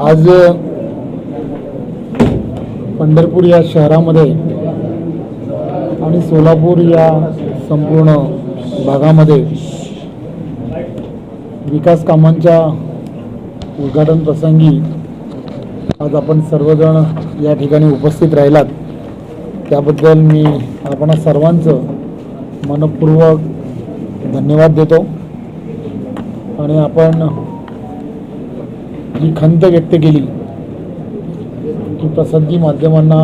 आज पंढरपूर या शहरामध्ये आणि सोलापूर या संपूर्ण भागामध्ये विकास कामांच्या उद्घाटन प्रसंगी आज आपण सर्वजण या ठिकाणी उपस्थित राहिलात. त्याबद्दल मी आपण सर्वांचं मनपूर्वक धन्यवाद देतो. आणि आपण जी खंत व्यक्त केली की प्रसादजी माध्यमांना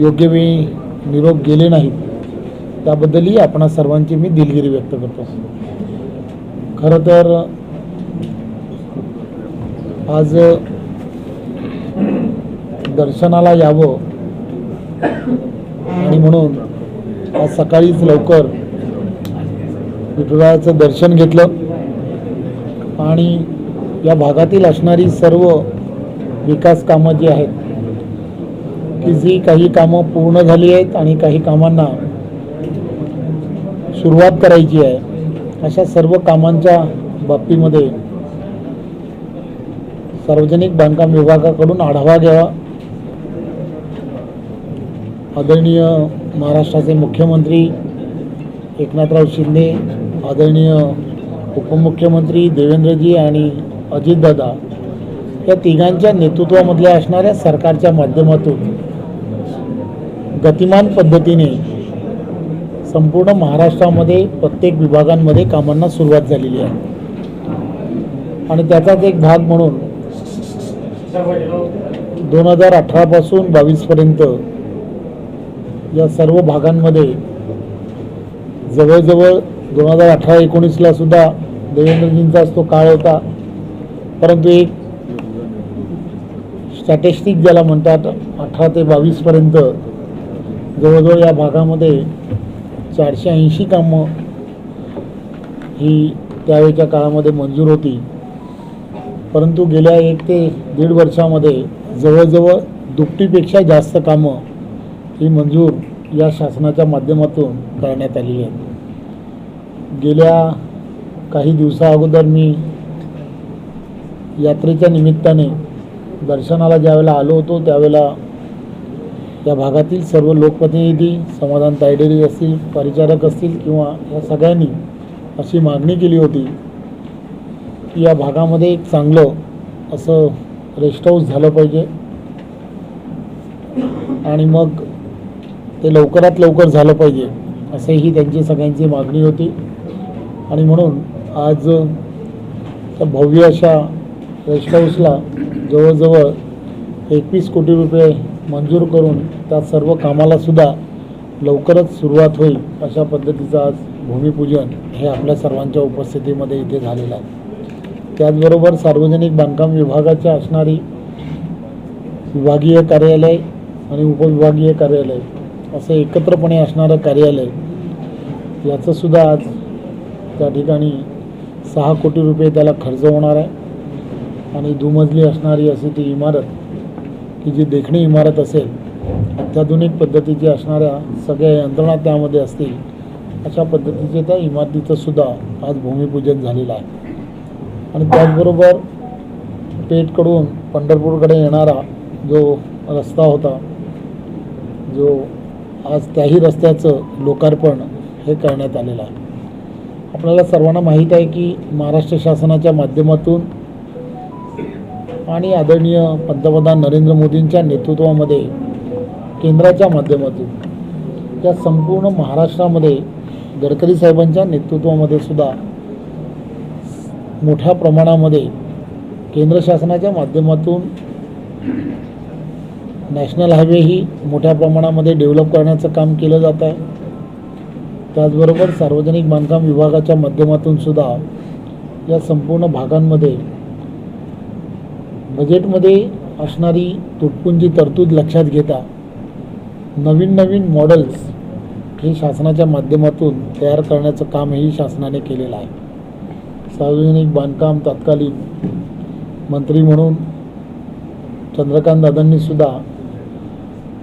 योग्य वेळी निरोप गेले नाहीत. त्याबद्दलही आपणा सर्वांची मी दिलगिरी व्यक्त करतो. खरं तर आज दर्शनाला यावं आणि म्हणून आज सकाळीच लवकर विठुरायाचं दर्शन घेतलं आणि या भागातील असणारी सर्व विकास कामं जी आहेत की जी काही कामं पूर्ण झाली आहेत आणि काही कामांना सुरुवात करायची आहे अशा सर्व कामांच्या बाबतीमध्ये सार्वजनिक बांधकाम विभागाकडून आढावा घ्यावा. आदरणीय महाराष्ट्राचे मुख्यमंत्री एकनाथराव शिंदे आदरणीय उपमुख्यमंत्री देवेंद्रजी आणि अजितदादा या तिघांच्या नेतृत्वामधल्या असणाऱ्या सरकारच्या माध्यमातून गतिमान पद्धतीने संपूर्ण महाराष्ट्रामध्ये प्रत्येक विभागांमध्ये कामांना सुरुवात झालेली आहे. आणि त्याचाच एक भाग म्हणून दोन हजार अठरापासून बावीसपर्यंत या सर्व भागांमध्ये जवळजवळ दोन हजार अठरा एकोणीसला सुद्धा देवेंद्रजींचाच तो काळ होता. परंतु एक स्टॅटिस्टिक ज्याला म्हणतात अठरा ते बावीसपर्यंत जवळजवळ या भागामध्ये चारशे ऐंशी कामं ही त्यावेळच्या काळामध्ये मंजूर होती. परंतु गेल्या एक ते दीड वर्षामध्ये जवळजवळ दुपटीपेक्षा जास्त कामं ही मंजूर या शासनाच्या माध्यमातून करण्यात आलेली आहेत. गेल्या काही दिवसा अगोदर मी यात्रेच्या निमित्ताने दर्शनाला ज्यावेळेला आलो होतो त्यावेळेला या भागातील सर्व लोकप्रतिनिधी समाधान तायडेरी असतील परिचारक असतील किंवा या सगळ्यांनी अशी मागणी केली होती की या भागामध्ये एक चांगलं असं रेस्ट हाऊस झालं पाहिजे. आणि मग ते लवकरात लवकर झालं पाहिजे असेही त्यांची सगळ्यांची मागणी होती. आणि म्हणून आज त्या भव्य अशा रेस्ट हाऊसला जवळजवळ एकवीस कोटी रुपये मंजूर करून त्या सर्व कामालासुद्धा लवकरच सुरुवात होईल अशा पद्धतीचं आज भूमिपूजन हे आपल्या सर्वांच्या उपस्थितीमध्ये इथे झालेलं आहे. त्याचबरोबर सार्वजनिक बांधकाम विभागाच्या असणारी विभागीय कार्यालय आणि उपविभागीय कार्यालय असं एकत्रपणे असणारं कार्यालय याचंसुद्धा आज त्या ठिकाणी सहा कोटी रुपये त्याला खर्च होणार आहे. आणि दुमजली असणारी अशी ती इमारत की जी देखणी इमारत असेल अत्याधुनिक पद्धतीची असणाऱ्या सगळ्या यंत्रणा त्यामध्ये असतील अशा पद्धतीचे त्या इमारतीचं सुद्धा आज भूमिपूजन झालेलं आहे. आणि त्याचबरोबर पेठकडून पंढरपूरकडे येणारा जो रस्ता होता जो आज त्याही रस्त्याचं लोकार्पण हे करण्यात आलेलं आहे. आपल्याला सर्वांना माहीत आहे की महाराष्ट्र शासनाच्या माध्यमातून आणि आदरणीय पंतप्रधान नरेंद्र मोदींच्या नेतृत्वामध्ये केंद्राच्या माध्यमातून या संपूर्ण महाराष्ट्रामध्ये गडकरी साहेबांच्या नेतृत्वामध्ये सुद्धा मोठ्या प्रमाणामध्ये केंद्र शासनाच्या माध्यमातून नॅशनल हायवेही मोठ्या प्रमाणामध्ये डेव्हलप करण्याचं काम केलं जात आहे. त्याचबरोबर सार्वजनिक बांधकाम विभागाच्या माध्यमातून सुद्धा या संपूर्ण भागांमध्ये बजेटमध्ये असणारी तुटपुंजी तरतूद लक्षात घेता नवीन नवीन मॉडेल्स हे शासनाच्या माध्यमातून तयार करण्याचं कामही शासनाने केलेलं आहे. सार्वजनिक बांधकाम तत्कालीन मंत्री म्हणून चंद्रकांत दादांनी सुद्धा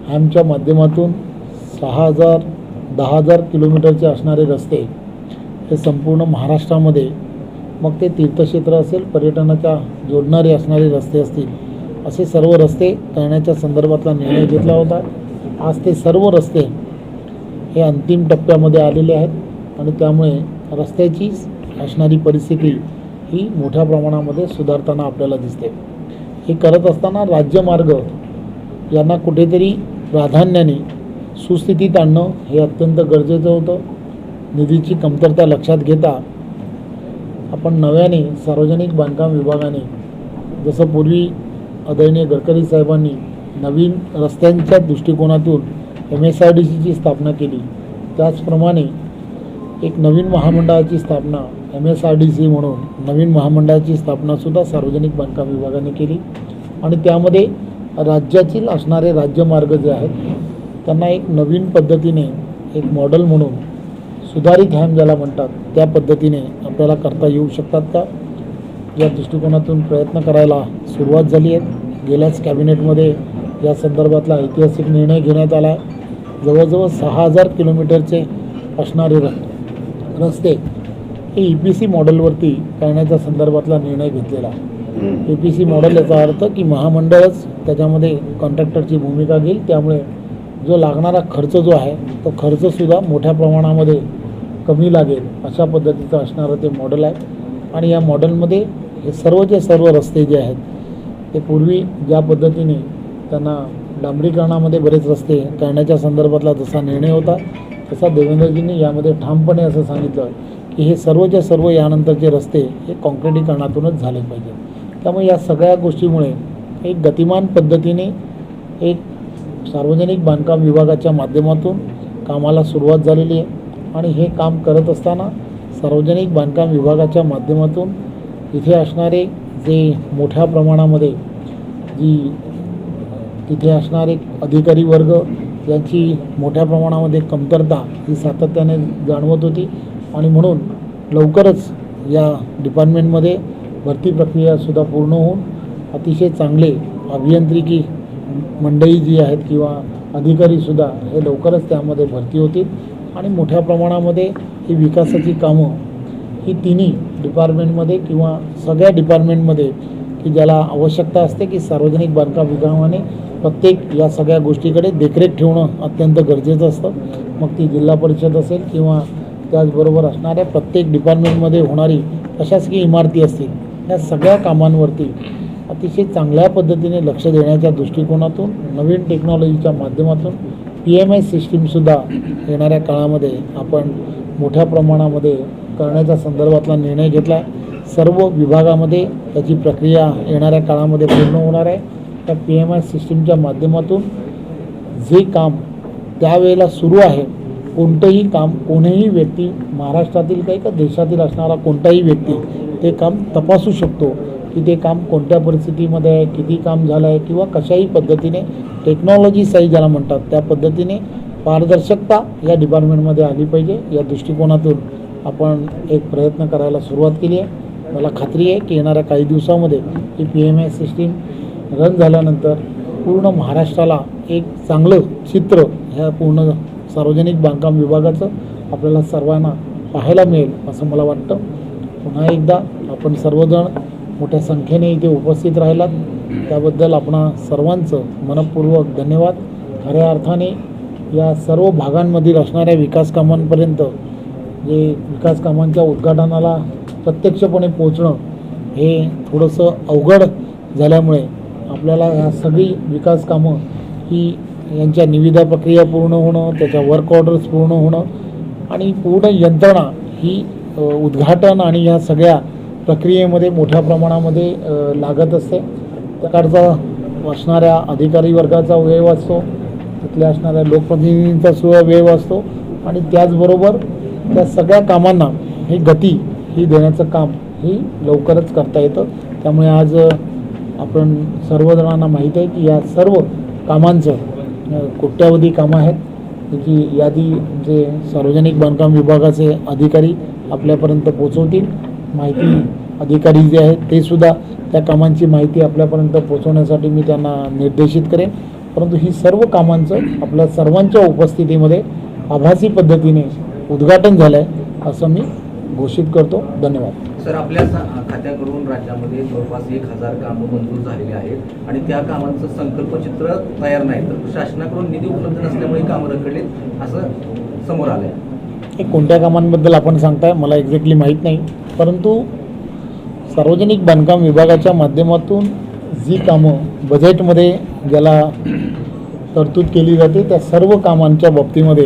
हॅमच्या माध्यमातून सहा हजार दहा हजार किलोमीटरचे असणारे रस्ते हे संपूर्ण महाराष्ट्रामध्ये मग ते तीर्थक्षेत्र असेल पर्यटनाच्या जोडणारे असणारे रस्ते असतील असे सर्व रस्ते करण्याच्या संदर्भातला निर्णय घेतला होता. आज ते सर्व रस्ते हे अंतिम टप्प्यामध्ये आलेले आहेत आणि त्यामुळे रस्त्याची असणारी परिस्थिती ही मोठ्या प्रमाणामध्ये सुधारताना आपल्याला दिसते. हे करत असताना राज्यमार्ग यांना कुठेतरी प्राधान्याने सुस्थितीत आणणं हे अत्यंत गरजेचं होतं. निधीची कमतरता लक्षात घेता आपण नव्याने सार्वजनिक बांधकाम विभागाने जसं पूर्वी आदरणीय गडकरी साहेबांनी नवीन रस्त्यांच्या दृष्टिकोनातून एम एस आर डी सीची स्थापना केली. त्याचप्रमाणे एक नवीन महामंडळाची स्थापना M S R D C म्हणून नवीन महामंडळाची स्थापनासुद्धा सार्वजनिक बांधकाम विभागाने केली. आणि त्यामध्ये राज्यातील असणारे राज्यमार्ग जे आहेत त्यांना एक नवीन पद्धतीने एक मॉडेल म्हणून सुधारित हॅम ज्याला म्हणतात त्या पद्धतीने आपल्याला करता येऊ शकतात का? या दृष्टिकोनातून प्रयत्न करायला सुरुवात झाली आहे. गेल्याच कॅबिनेटमध्ये या संदर्भातला ऐतिहासिक निर्णय घेण्यात आला. आहे जवळजवळ सहा हजार किलोमीटरचे असणारे रस्ते हे ई पी सी मॉडेलवरती करण्याच्या संदर्भातला निर्णय घेतलेला. आहे ए पी सी मॉडेल याचा अर्थ की महामंडळच त्याच्यामध्ये कॉन्ट्रॅक्टरची भूमिका घेईल. त्यामुळे जो लागणारा खर्च जो आहे तो खर्चसुद्धा मोठ्या प्रमाणामध्ये कमी लागेल अशा पद्धतीचं असणारं ते मॉडेल आहे. आणि या मॉडेलमध्ये हे सर्वचे सर्व रस्ते जे आहेत ते पूर्वी ज्या पद्धतीने त्यांना डांबरीकरणामध्ये बरेच रस्ते करण्याच्या संदर्भातला जसा निर्णय होता तसा देवेंद्रजींनी यामध्ये ठामपणे असं सांगितलं की हे सर्वच्या सर्व यानंतरचे रस्ते हे कॉन्क्रिटीकरणातूनच झाले पाहिजे त्यामुळे या सगळ्या गोष्टीमुळे एक गतिमान पद्धतीने एक सार्वजनिक बांधकाम विभागाच्या माध्यमातून कामाला सुरुवात झालेली आहे. आणि हे काम करत असताना सार्वजनिक बांधकाम विभागाच्या माध्यमातून इथे असणारे जे मोठ्या प्रमाणामध्ये जी तिथे असणारे अधिकारी वर्ग यांची मोठ्या प्रमाणामध्ये कमतरता ही सातत्याने जाणवत होती. आणि म्हणून लवकरच या डिपार्टमेंटमध्ये भरती प्रक्रियासुद्धा पूर्ण होऊन अतिशय चांगले अभियांत्रिकी मंडळी जी आहेत किंवा अधिकारीसुद्धा हे लवकरच त्यामध्ये भरती होतील. आणि मोठ्या प्रमाणामध्ये ही विकासाची कामं ही तिन्ही डिपार्टमेंटमध्ये किंवा सगळ्या डिपार्टमेंटमध्ये की ज्याला आवश्यकता असते की सार्वजनिक बांधकाम विभागाने प्रत्येक या सगळ्या गोष्टीकडे देखरेख ठेवणं अत्यंत गरजेचं असतं. मग ती जिल्हा परिषद असेल किंवा त्याचबरोबर असणाऱ्या प्रत्येक डिपार्टमेंटमध्ये होणारी प्रशासकीय इमारती असतील या सगळ्या कामांवरती अतिशय चांगल्या पद्धतीने लक्ष देण्याच्या दृष्टिकोनातून नवीन टेक्नॉलॉजीच्या माध्यमातून पी एम आय सिस्टीमसुद्धा येणाऱ्या काळामध्ये आपण मोठ्या प्रमाणामध्ये करण्याच्या संदर्भातला निर्णय घेतला. सर्व विभागामध्ये त्याची प्रक्रिया येणाऱ्या काळामध्ये पूर्ण होणार आहे. त्या पी एम आय सिस्टीमच्या माध्यमातून जे काम त्यावेळेला सुरू आहे कोणतंही काम कोणीही व्यक्ती महाराष्ट्रातील काही का देशातील असणारा कोणताही व्यक्ती ते काम तपासू शकतो. की ते काम कोणत्या परिस्थितीमध्ये आहे किती काम झालं आहे किंवा कशाही पद्धतीने टेक्नॉलॉजी साई ज्याला म्हणतात त्या पद्धतीने पारदर्शकता या डिपार्टमेंटमध्ये आली पाहिजे. या दृष्टिकोनातून आपण एक प्रयत्न करायला सुरुवात केली आहे. मला खात्री आहे की येणाऱ्या काही दिवसामध्ये ही P M I system run झाल्यानंतर पूर्ण महाराष्ट्राला एक चांगलं चित्र ह्या पूर्ण सार्वजनिक बांधकाम विभागाचं आपल्याला सर्वांना पाहायला मिळेल असं मला वाटतं. पुन्हा एकदा आपण सर्वजण मोठ्या संख्येने इथे उपस्थित राहिलात. त्याबद्दल आपणा सर्वांचं मनपूर्वक धन्यवाद. खऱ्या अर्थाने या सर्व भागांमधील असणाऱ्या विकास कामांपर्यंत जे विकास कामांच्या उद्घाटनाला प्रत्यक्षपणे पोचणं हे थोडंसं अवघड झाल्यामुळे आपल्याला ह्या सगळी विकास कामं ही यांच्या निविदा प्रक्रिया पूर्ण होणं त्याच्या वर्क ऑर्डर्स पूर्ण होणं आणि पूर्ण यंत्रणा ही उद्घाटन आणि ह्या सगळ्या प्रक्रियेमध्ये मोठ्या प्रमाणामध्ये लागत असते. प्रकारचा असणाऱ्या अधिकारी वर्गाचा वेळ वाचतो. तिथल्या असणाऱ्या लोकप्रतिनिधींचा सुद्धा वेळ वाचतो. आणि त्याचबरोबर त्या सगळ्या कामांना ही गती ही देण्याचं काम ही लवकरच करता येतं. त्यामुळे आज आपण सर्वजणांना माहीत आहे की या सर्व कामांचं कोट्यावधी कामं आहेत. त्याची यादी जे सार्वजनिक बांधकाम विभागाचे अधिकारी आपल्यापर्यंत पोचवतील माहिती अधिकारी जे आहेत ते सुद्धा त्या कामांची माहिती आपल्यापर्यंत पोचवण्यासाठी मी त्यांना निर्देशित करेन. परंतु ही सर्व कामांचं आपल्या सर्वांच्या उपस्थितीमध्ये आभासी पद्धतीने उद्घाटन झालं आहे असं मी घोषित करतो. धन्यवाद. सर आपल्या खात्याकडून राज्यामध्ये जवळपास एक हजार कामं मंजूर झालेली आहेत आणि त्या कामांचं संकल्पचित्र तयार नाही. तर शासनाकडून निधी उपलब्ध नसल्यामुळे कामं रखडलीत असं समोर आलंय. हे कोणत्या कामांबद्दल आपण सांगताय मला एक्झॅक्टली माहीत नाही. परंतु सार्वजनिक बांधकाम विभागाच्या माध्यमातून जी कामं बजेटमध्ये ज्याला तरतूद केली जाते त्या सर्व कामांच्या बाबतीमध्ये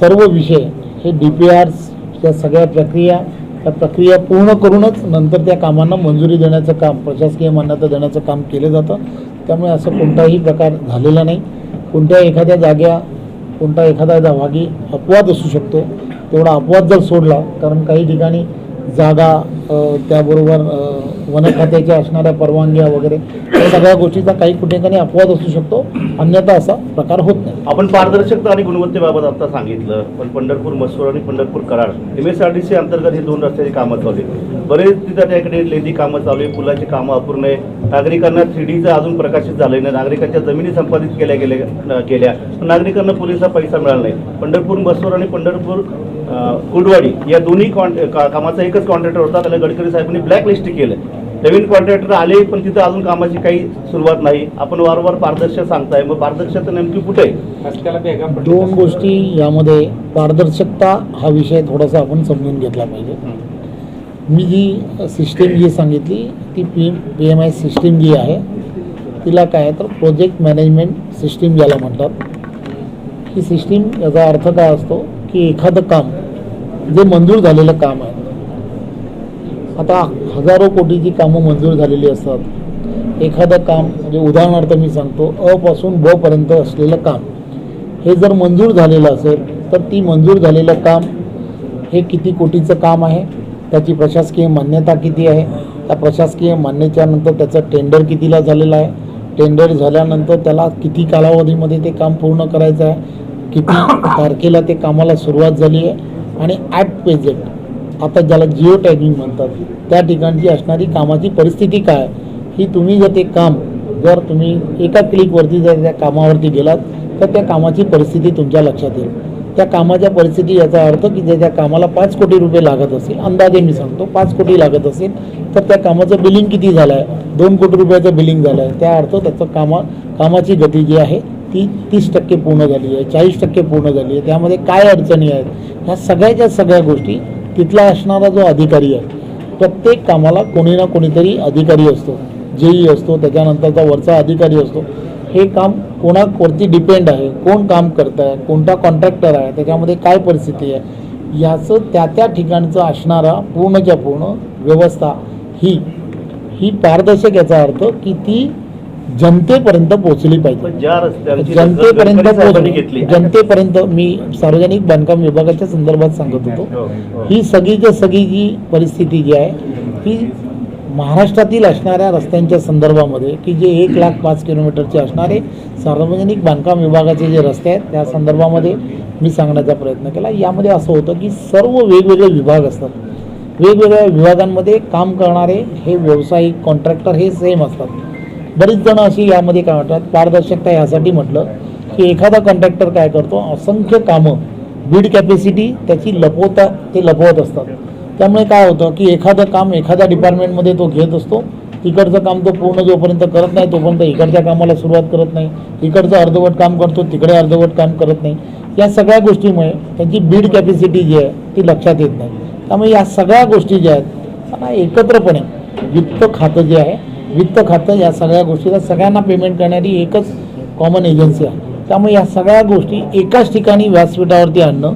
सर्व विषय हे डी पी आरच्या सगळ्या प्रक्रिया त्या प्रक्रिया पूर्ण करूनच नंतर त्या कामांना मंजुरी देण्याचं काम प्रशासकीय मान्यता देण्याचं काम केलं जातं. त्यामुळे असं कोणताही प्रकार झालेला नाही. कोणत्या एखाद्या जाग्या कोणता एखादा जागी अपवाद असू शकतो. तेवढा अपवाद जर सोडला कारण काही ठिकाणी जागा त्याबरोबर वनखात्याच्या वन खात्याच्या असणाऱ्या परवानग्या वगैरे या सगळ्या गोष्टीचा काही ठिकाणी अपवाद असू शकतो. अन्यथा असा प्रकार होत नाही. आपण पारदर्शकता आणि गुणवत्तेबाबत आता सांगितलं पण पंढरपूर मसूर आणि Pandharpur Karad M S R T C अंतर्गत हे दोन रस्त्याची कामं चालू आहेत. बरेच तिथं त्याकडे लेदी कामं चालू आहे पुलाची कामं अपूर्ण आहे नागरिकांना थ्री डीचं अजून प्रकाशित झालं नाही. नागरिकांच्या जमिनी संपादित केल्या गेल्या गेल्या. पण नागरिकांना पुरेसा पैसा मिळाला नाही. पंढरपूर मसूर आणि पंढरपूर कुडवाडी या दोन्ही कामाचा एकच कॉन्ट्रॅक्टर होता त्याला गडकरी साहेबांनी ब्लॅकलिस्ट केलं नवीन कॉन्ट्रॅक्टर आले पण तिथं अजून कामाची काही सुरुवात नाही. आपण वारंवार पारदर्शक सांगताय. मग पारदर्शकता नेमकी कुठे आहे? दोन गोष्टी यामध्ये पारदर्शकता हा विषय थोडासा आपण समजून घेतला पाहिजे. मी जी सिस्टीम जी सांगितली ती P P M I system जी आहे तिला काय आहे तर प्रोजेक्ट मॅनेजमेंट सिस्टीम ज्याला म्हणतात. ही. सिस्टीम याचा अर्थ काय असतो? की एखादं काम जे मंजूर झालेलं काम आहे. आता हजारो कोटीची कामं मंजूर झालेली असतात. एखादं काम म्हणजे उदाहरणार्थ मी सांगतो अपासून पासून ब पर्यंत असलेलं काम हे जर मंजूर झालेलं असेल तर ती मंजूर झालेलं काम हे किती कोटीचं काम आहे? त्याची प्रशासकीय मान्यता किती आहे? त्या प्रशासकीय मान्यतेच्यानंतर त्याचं टेंडर कितीला झालेलं आहे? टेंडर झाल्यानंतर त्याला किती कालावधीमध्ये ते काम पूर्ण करायचं आहे? किती तारखेला ते कामाला सुरुवात झाली आहे आणि ॲट प्रेझेंट आता ज्याला जिओ टॅगिंग म्हणतात त्या ठिकाणची असणारी कामाची परिस्थिती काय? ही तुम्ही जर ते काम जर तुम्ही एका क्लिकवरती जर त्या कामावरती गेलात तर त्या कामाची परिस्थिती तुमच्या लक्षात येईल. त्या कामाच्या परिस्थिती याचा अर्थ की जे त्या कामाला पाच कोटी रुपये लागत असेल अंदाजे मी सांगतो पाच कोटी लागत असेल तर त्या कामाचं बिलिंग किती झालं आहे दोन कोटी रुपयाचं बिलिंग झालं आहे त्या अर्थ त्याचं कामा कामाची गती जी आहे ती तीस टक्के पूर्ण झाली आहे चाळीस टक्के पूर्ण झाली आहे. त्यामध्ये काय अडचणी आहेत? ह्या सगळ्याच्या सगळ्या गोष्टी तिथला असणारा जो अधिकारी आहे प्रत्येक कामाला कोणी ना कोणीतरी अधिकारी असतो. जेई असतो त्याच्यानंतरचा वरचा अधिकारी असतो. हे काम कोणावरती डिपेंड आहे? कोण काम करत आहे कोणता कॉन्ट्रॅक्टर आहे? त्याच्यामध्ये काय परिस्थिती आहे? याचं त्या त्या ठिकाणचं असणारा पूर्णच्या पूर्ण व्यवस्था ही ही पारदर्शक याचा अर्थ की ती जनतेपर्यंत पोहोचली पाहिजे. पण ज्या रस्त्यांची जनतेपर्यंत पोहोचली. जनतेपर्यंत मी सार्वजनिक बांधकाम विभागाच्या संदर्भात सांगत होतो. हो, हो. ही सगळीच्या सगळी जी परिस्थिती जी आहे ती महाराष्ट्रातील असणाऱ्या रस्त्यांच्या संदर्भामध्ये की जे एक लाख पाच किलोमीटरचे असणारे सार्वजनिक बांधकाम विभागाचे जे रस्ते आहेत त्या संदर्भामध्ये मी सांगण्याचा प्रयत्न केला. यामध्ये असं होतं की सर्व वेगवेगळे विभाग असतात. वेगवेगळ्या विभागांमध्ये काम करणारे हे व्यावसायिक कॉन्ट्रॅक्टर हे सेम असतात. बरीच जण अशी यामध्ये काय म्हणतात पारदर्शकता यासाठी म्हटलं की एखादा कॉन्ट्रॅक्टर काय करतो असंख्य कामं बीड कॅपॅसिटी त्याची लपवता ते लपवत असतात. त्यामुळे काय होतं की एखादं काम एखाद्या डिपार्टमेंटमध्ये तो घेत असतो तिकडचं काम तो पूर्ण जोपर्यंत करत नाही तोपर्यंत इकडच्या कामाला सुरुवात करत नाही इकडचं अर्धवट काम करतो तिकडे अर्धवट काम करत नाही. या सगळ्या गोष्टीमुळे त्यांची बीड कॅपॅसिटी जी आहे ती लक्षात येत नाही. त्यामुळे या सगळ्या गोष्टी ज्या आहेत त्यांना एकत्रपणे वित्त खातं जे आहे वित्त खातं या सगळ्या गोष्टीला सगळ्यांना पेमेंट करणारी एकच कॉमन एजन्सी आहे. त्यामुळे या सगळ्या गोष्टी एकाच ठिकाणी व्यासपीठावरती आणणं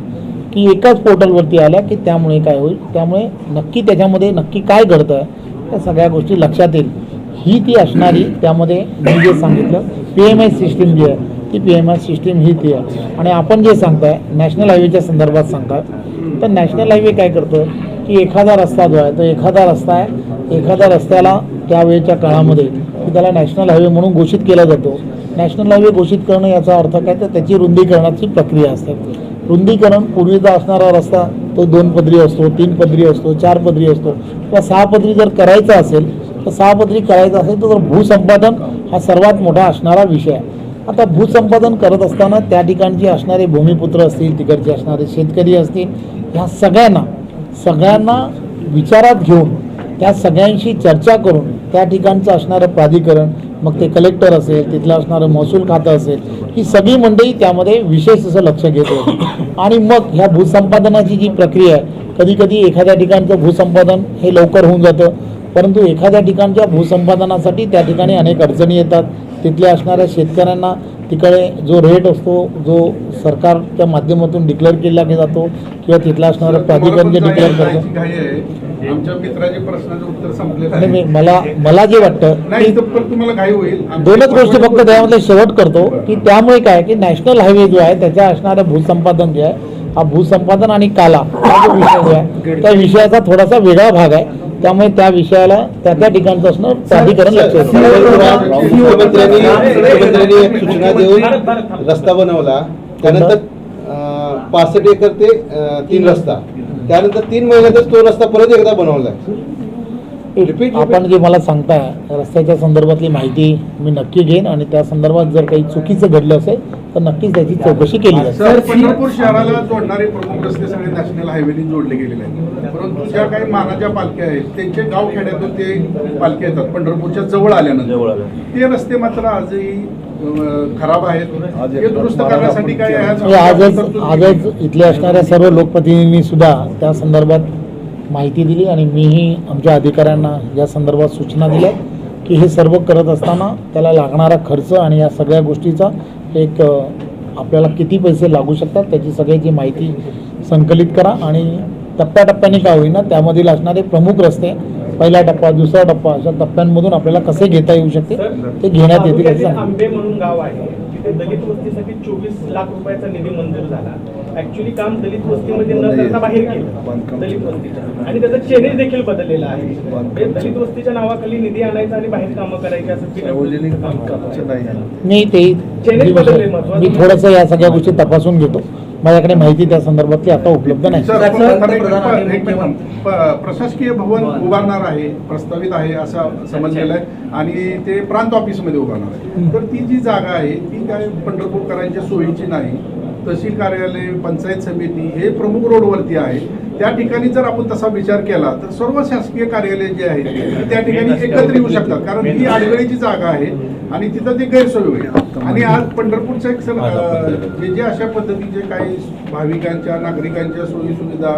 की एकाच पोर्टलवरती आल्या की त्यामुळे काय होईल? त्यामुळे नक्की त्याच्यामध्ये नक्की काय घडतं आहे त्या सगळ्या गोष्टी लक्षात येईल. ही ती असणारी त्यामध्ये मी जे सांगितलं पी एम आय सिस्टीम जी आहे ती पी एम आय सिस्टीम ही ती आहे. आणि आपण जे सांगताय नॅशनल हायवेच्या संदर्भात सांगतात तर नॅशनल हायवे काय करतं की एखादा रस्ता जो आहे तो एखादा रस्ता आहे. एखाद्या रस्त्याला त्यावेळेच्या काळामध्ये की त्याला नॅशनल हायवे म्हणून घोषित केला जातो. नॅशनल हायवे घोषित करणं याचा अर्थ काय? तर त्याची रुंदीकरणाची प्रक्रिया असते. रुंदीकरण पूर्वीचा असणारा रस्ता तो दोन पदरी असतो तीन पदरी असतो चार पदरी असतो. किंवा सहा पदरी जर करायचा असेल तर सहा पदरी करायचं असेल तर भूसंपादन हा सर्वात मोठा असणारा विषय आहे. आता भूसंपादन करत असताना त्या ठिकाणचे असणारे भूमिपुत्र असतील तिकडचे असणारे शेतकरी असतील ह्या सगळ्यांना सगळ्यांना विचारात घेऊन त्या सगळ्यांशी चर्चा करून त्या ठिकाणचं असणारं प्राधिकरण मग ते कलेक्टर असेल तिथलं असणारं महसूल खातं असेल ही सगळी मंडळी त्यामध्ये विशेष असं लक्ष घेत होती आणि मग ह्या भूसंपादनाची जी प्रक्रिया आहे कधी कधी एखाद्या ठिकाणचं भूसंपादन हे लवकर होऊन जातं परंतु एखाद्या ठिकाणच्या भूसंपादनासाठी त्या ठिकाणी अनेक अडचणी येतात. तिथल्या असणाऱ्या शेतकऱ्यांना तिकडे जो रेट असतो जो सरकारच्या माध्यमातून डिक्लेअर केला जातो किंवा तिथला असणारं प्राधिकरण जे डिक्लेअर करतं. आमच्या प्रश्नाचं उत्तर संपलेलं आहे. मला मला जे वाटतं नाही तुम्हाला होईल. दोनच गोष्टी फक्त त्यामधले शेवट करतो की त्यामुळे काय की नॅशनल हायवे जो आहे त्याच्या असणारं भूसंपादन जे आहे हा भूसंपादन आणि काला हा जो विषय जो आहे त्या विषयाचा थोडासा वेगळा भाग आहे. त्यामुळे त्या विषयाला त्या त्या ठिकाणचं असणं प्राधिकरण लक्ष. मुख्यमंत्र्यांनी मुख्यमंत्र्यांनी एक सूचना देऊन रस्ता बनवला. त्यानंतर पासष्ट एकर ते तीन रस्ता. त्यानंतर तीन महिन्यातच तो रस्ता परत एकदा बनवलाय रिपीट आपण जे मला सांगताय रस्त्याच्या संदर्भातली माहिती मी नक्की घेईन आणि त्या संदर्भात जर काही चुकीचं घडलं असेल तर नक्कीच त्याची चौकशी केली जाईल. सर पंढरपूर शहराला जोडणारे प्रमुख रस्ते सगळे नॅशनल हायवेने जोडले गेलेले आहेत. परंतु ज्या काही मानाच्या पालख्या आहेत त्यांचे गाव खेड्यातून ते पालख्या येतात पंढरपूरच्या जवळ आल्यानंतर. ते रस्ते मात्र आजही खराब आहेत ते दुरुस्त करण्यासाठी काय आहे? आजच आजच इथले असणाऱ्या सर्व लोकप्रतिनिधींनी सुद्धा त्या संदर्भात माहिती दिली आणि मीही आमच्या अधिकाऱ्यांना या संदर्भात सूचना दिल्या की हे सर्व करत असताना त्याला लागणारा खर्च आणि या सगळ्या गोष्टीचा एक आपल्याला किती पैसे लागू शकतात त्याची सगळ्याची माहिती संकलित करा आणि टप्प्याटप्प्याने का होईना त्यामधील असणारे प्रमुख रस्ते पहिला टप्पा दुसरा टप्पा अशा टप्प्यांमधून आपल्याला कसे घेता येऊ शकते ते घेण्यात येतील असं तालुक्यातील सांगितलं. आंबे म्हणून गाव आहे. तिथे दलित वस्तीसाठी चोवीस लाख रुपयाचा निधी मंजूर झाला. ऍक्च्युली काम दलित वस्तीमध्ये न करता बाहेर केलं. दलित वस्तीच्या. आणि त्याचा चेनेज देखील बदललेला आहे. म्हणजे दलित वस्तीच्या नावाखाली निधी आणायचा आणि बाहेर कामं करायची असं. मी ते चेनेज बदलले महत्त्वाचं. मी थोडंसं या सगळ्या गोष्टी तपासून घेतो. माझ्याकडे माहिती त्या संदर्भातली आता उपलब्ध नाही. प्रशासकीय भवन उभारणार आहे प्रस्तावित आहे असं समजलेलं आहे. आणि ते प्रांत ऑफिसमध्ये उभारणार आहे. तर ती जी जागा आहे ती काय पंढरपूरकरांच्या सोयीची नाही. तहसील कार्यालय पंचायत समिती हे प्रमुख रोडवरती आहे. त्या ठिकाणी जर आपण तसा विचार केला तर सर्व शासकीय कार्यालय जे आहेत ते त्या ठिकाणी एकत्र येऊ शकतात. कारण ही आडगळीची जागा आहे आणि तिथं ते गैरसोय होईल. आणि आज पंढरपूरचं एक सर जे जे अशा पद्धतीचे काही भाविकांच्या नागरिकांच्या सोयी सुविधा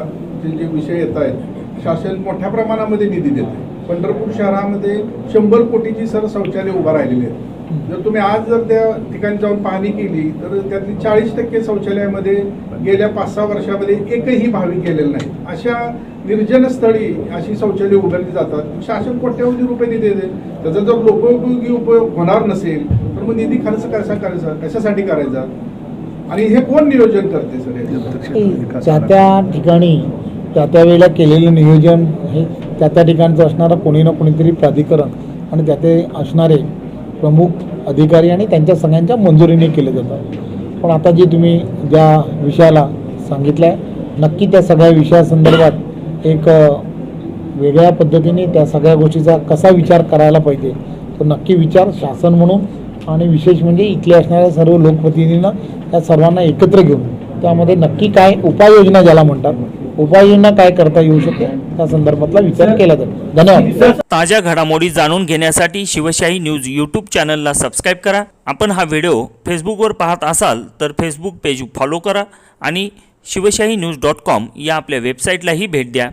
जे विषय येत आहेत शासन मोठ्या प्रमाणामध्ये निधी देते. पंढरपूर शहरामध्ये शंभर कोटीची सर शौचालय उभा राहिलेली आहेत. जर तुम्ही आज जर त्या ठिकाणी जाऊन पाहणी केली तर त्यातली चाळीस टक्के शौचालयामध्ये गेल्या पाच सहा वर्षामध्ये एकही भाविक गेलेलं नाही. अशा निर्जन स्थळी अशी शौचालय उघडली जातात. शासन कोट्यवधी रुपये निधी देते. त्याचा जर लोकोपयोगी उपयोग होणार नसेल मग निधी खर्च कसा करायचा? कशासाठी करायचा? आणि हे कोण नियोजन करते सर? त्या त्या ठिकाणी त्या त्या वेळेला केलेलं नियोजन हे त्या त्या ठिकाणचं असणारं कोणी ना कोणीतरी प्राधिकरण आणि त्या ते असणारे प्रमुख अधिकारी आणि त्यांच्या सगळ्यांच्या मंजुरीने केलं जातं पण आता जे तुम्ही ज्या विषयाला सांगितलं आहे नक्की त्या सगळ्या विषयासंदर्भात एक वेगळ्या पद्धतीने त्या सगळ्या गोष्टीचा कसा विचार करायला पाहिजे तो नक्की विचार शासन म्हणून आणि विशेष म्हणजे इथले असणाऱ्या सर्व लोकप्रतिनिधींना त्या सर्वांना एकत्र घेऊन. त्यामध्ये नक्की काय उपाययोजना ज्याला म्हणतात उपाययोजना काय करता येऊ शकते त्या संदर्भातला विचार केला जातो धन्यवाद. ताज्या घडामोडी जाणून घेण्यासाठी शिवशाही न्यूज यूट्यूब चॅनलला सबस्क्राईब करा. आपण हा व्हिडिओ फेसबुकवर पाहत असाल तर फेसबुक पेज फॉलो करा आणि शिवशाही न्यूज डॉट कॉम या आपल्या वेबसाईटलाही भेट द्या.